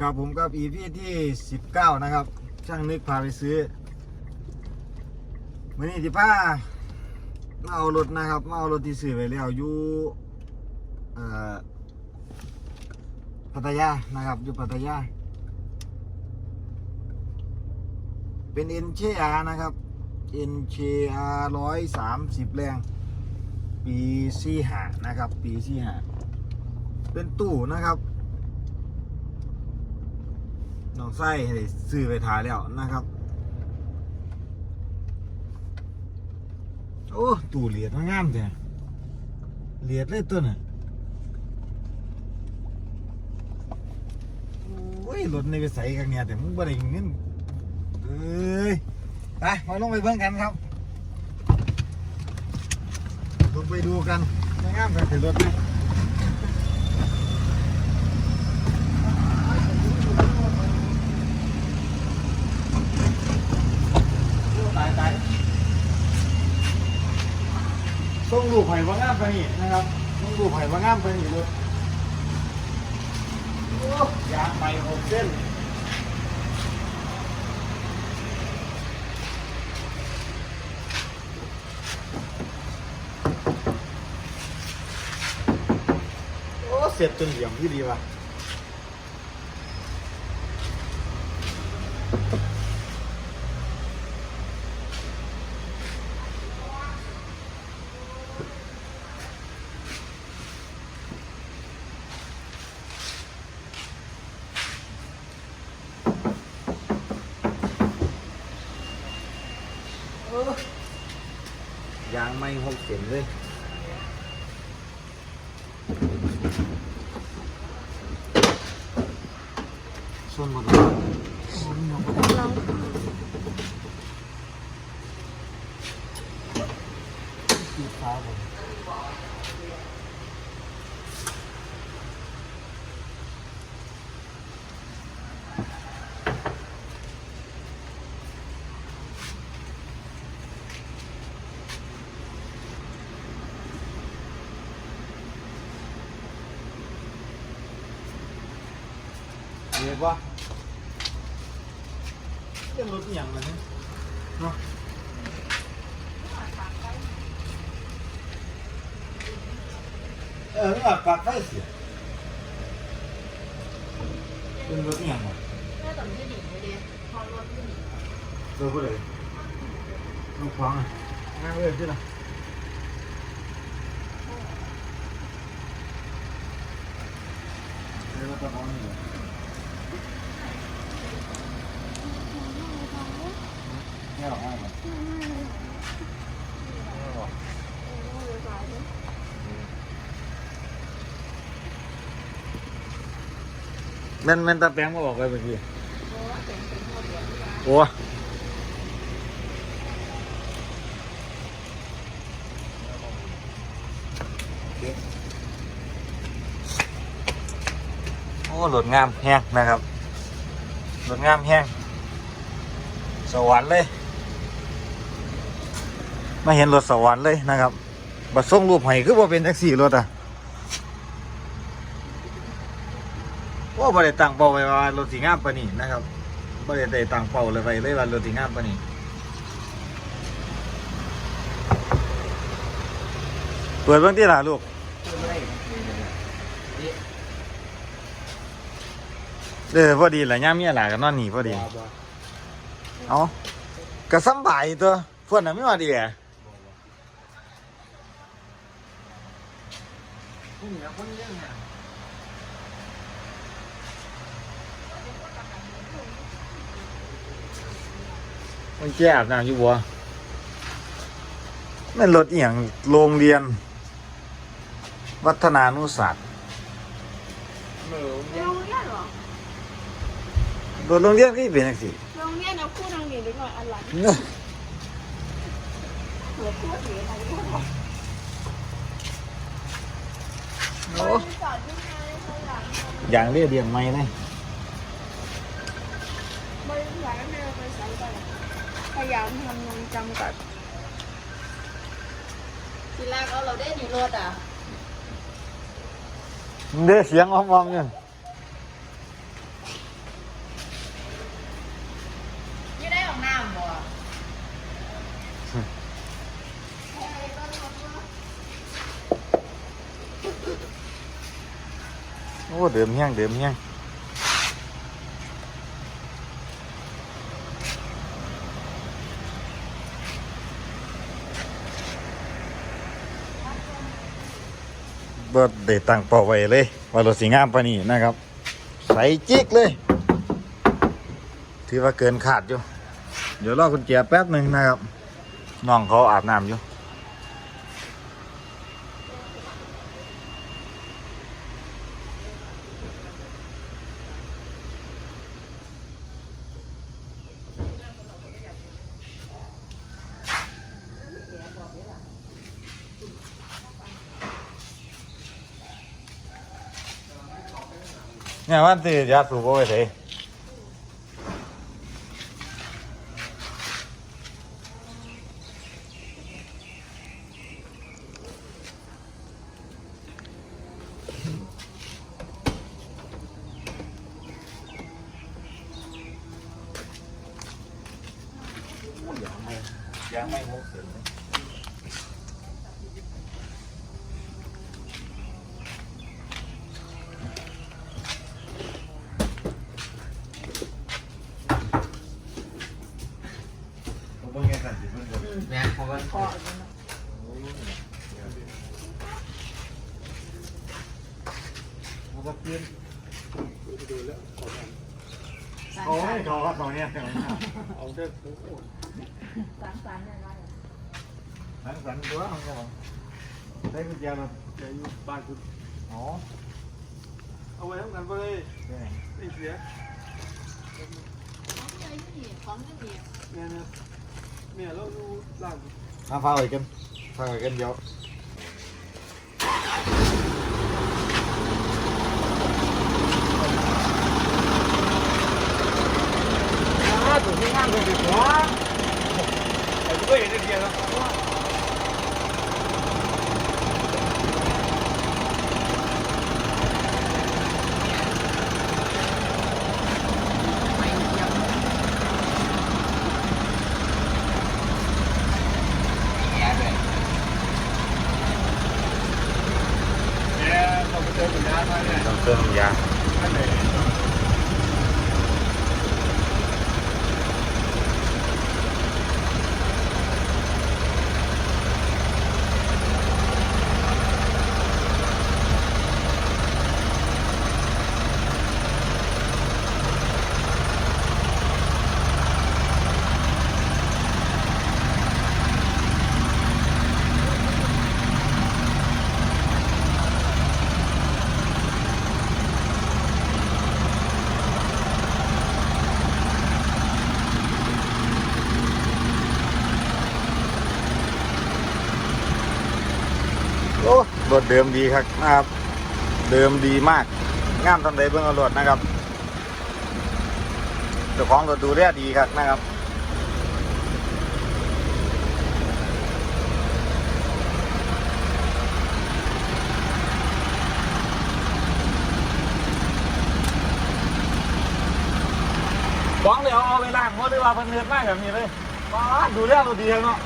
กับผมกับอีพีที่ 19 นะครับ ช่างนึกพาไปซื้อมื่อนี้ที่พามาเอารถนะครับมาเอารถที่ซื้อไปแล้วอยู่พัทยานะครับอยู่พัทยา เป็น NKR นะครับ NKR ร้อยสามสิบแรง ปีสี่หานะครับ ปีสี่หาเป็นตู้นะครับ น้องไส้ให้ซื้อไปถ่ายแล้วนะครับ โอ้ตู้เหรียญงามจังเหรียญเลยตัวน่ะโอ้ยรถในไปใส่กันเนี่ยแต่มึงบ่ได้เงินเอ้ยไปมาลงไปเบิ่งกันครับลงไปดูกันงามกันถึงรถไหม ตายตาย ต้องดูไผ่ว่างามไปนี่นะครับต้องดูไผ่ว่างามไปนี่เลยโอ้ยางไปหกเส้นโอ้เสร็จจนเหลี่ยมที่ดีว่ะ ยาง ไม่หกเส้นเลยส่วนหมดเลยสีฟ้าผม เรียกว่าเรื่องรถอหย่างไรเนี่ยเนาะเออนี่ว่าปากไฟเสียเรื่องรถอหย่างไรแม่ตอนที่หนีไปเดียพอรถที่หนีเราก็เลยลูกฟังอะงานเลยใช่ไหมเรียกว่าตะบอนนี่แหละไม่หรอกไม่หรอกไม่หรอกแม่นแม่นตาแปงมาบอกไปเมื่อกี้โอ้โอ้หลดงามแห้งนะครับหลดงามแห้งสวรรค์เลยมาเห็นรถสวรรค์เลยนะครับบัดส่งรูปให้คือว่าเป็นแท็กซี่รถอะว่า บ่ได้ตั้งเป้าไว้ว่ารถสีงามปานนี้นะครับบ่ได้ได้ตั้งเป้าเลยไว้เลยว่ารถสีงามปานนี้เปิดเบิ่งที่ล่ะลูกเออพอดีแหละย่ามเมียหลากันนอนนี่พอดีเอากระซ้ำบ่ายตัวเพื่อนน่ะไม่ว่าดีอะ มันแก้อาบน้ำอยู่บัวแม่นรถเอียงโรงเรียน วัฒนานุศาสตร์โรงเรียนเหรอรถโรงเรียนก็เป็นจังซี่โรงเรียนเอาคู่ทางนี้ดีกว่าอะไรเนาะหัวคู่สีอะไรก็ได้โอ้จอดที่ไหนเขาอยากอย่างเรียเรียงไม่เลย พยายามทำนมจำกัด ทีแรกเอาเราได้หนีรถอะเด้เสียงอ้อมๆเนี่ยอยู่ได้ของน้ำบ่โอ้เดิมแห้งเดิมแห้ง เดได้ตั้งเป้าไว้เลยว่ารถสีงามปานนี้นะครับ ใส่จิกเลยถือว่าเกินขาดอยู่ เดี๋ยวรอคุณเจียแป๊บหนึ่งนะครับน้องเขาอาบน้ำอยู่ เนี่ยวันที่ยาสูบเอาไว้เถอะยังไม่มุกเสร็จเลยผมเพิ่งเห็นสันติเพิ่งเห็น แม่เขาก็ พอ ผมก็เปลี่ยนโอ้ยเขาก็ตรงเนี้ยเอาเถอะสามสามเนี่ยว่าทั้งสันตัวของเขาได้กุญแจรถเดี๋ยวอยู่บ้านคุณอ๋อเอาไว้ทำกันไปเลยได้ไงไม่เสียของใหญ่ที่นี่ของที่นี่แม่เนี่ยแม่เราดูร้านมาฟ้าไว้กันฟ้าไว้กันเดี๋ยวอ้า ถูกที่งานคนติดหัวไอ้ตัวเองได้เดียวแล้ว เนี่ยเราไปเจอคุณน้ามาเนี่ย ต้องเติมยา ท่านไหน โอ้รถเดิมดีครับนะครับ เดิมดีมากงามทำใดเบิ่งเอารถนะครับเจ้าของรถดูแลดีครับนะครับฟ้องเดี๋ยวเอาไปล้างเพราะได้ว่าเพิ่นเฮ็ดมากแบบนี้เลยว้าดูแลตัวดีเนาะ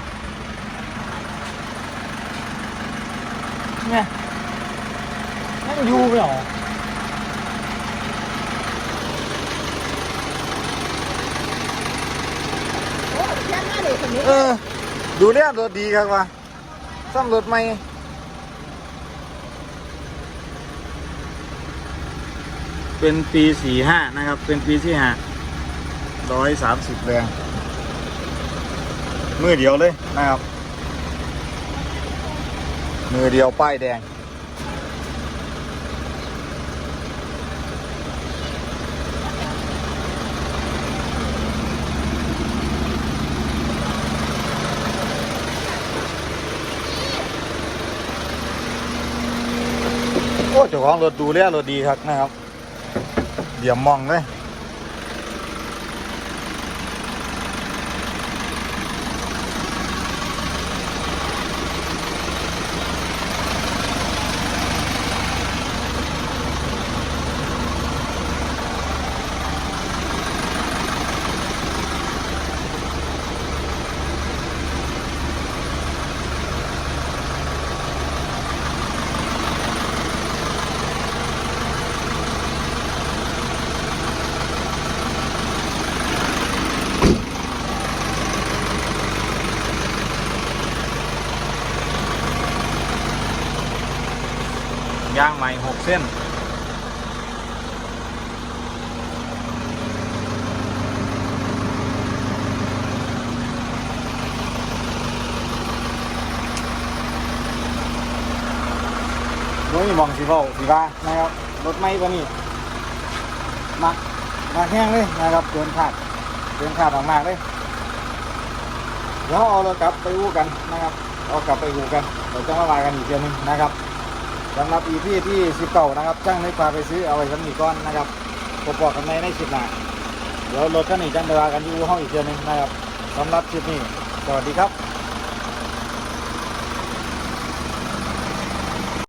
เนี่ยนั่งอยู่ไม่หรอโอ้แค่หน้าเด็กคนนี้เออ ดูแลตัวดีครับว่าซ่อมรถใหม่เป็นปีสี่ห้านะครับ เป็นปีที่ห้าร้อยสามสิบแรงมือเดียวเลยนะครับ มือเดียวป้ายแดง โอ้เจ้าของรถดูแลรถดีครับนะครับ เดี๋ยวมองเลย เส้นรถมีมองสีเบาสีฟ้านะครับ รถไม่ตัวนี้มักมักแห้งเลยนะครับเกินขาดเกินขาดมากๆเลยเดี๋ยวเอารถกลับไปอู้กันนะครับ เอากลับไปอู้กัน เดี๋ยวจะมาลากันอีกเทีนึงนะครับ สำหรับอีพี่ที่สิบเก้านะครับจ้างนึกพาไปซื้อเอาไว้สำนีก้อนนะครับปกปอกันในในสิบหน้าเดี๋ยวรถกันอีกจังไปว่ากันอยู่ห้องอีกเทีนึงนะครับสำหรับคลิปนี้ สวัสดีครับ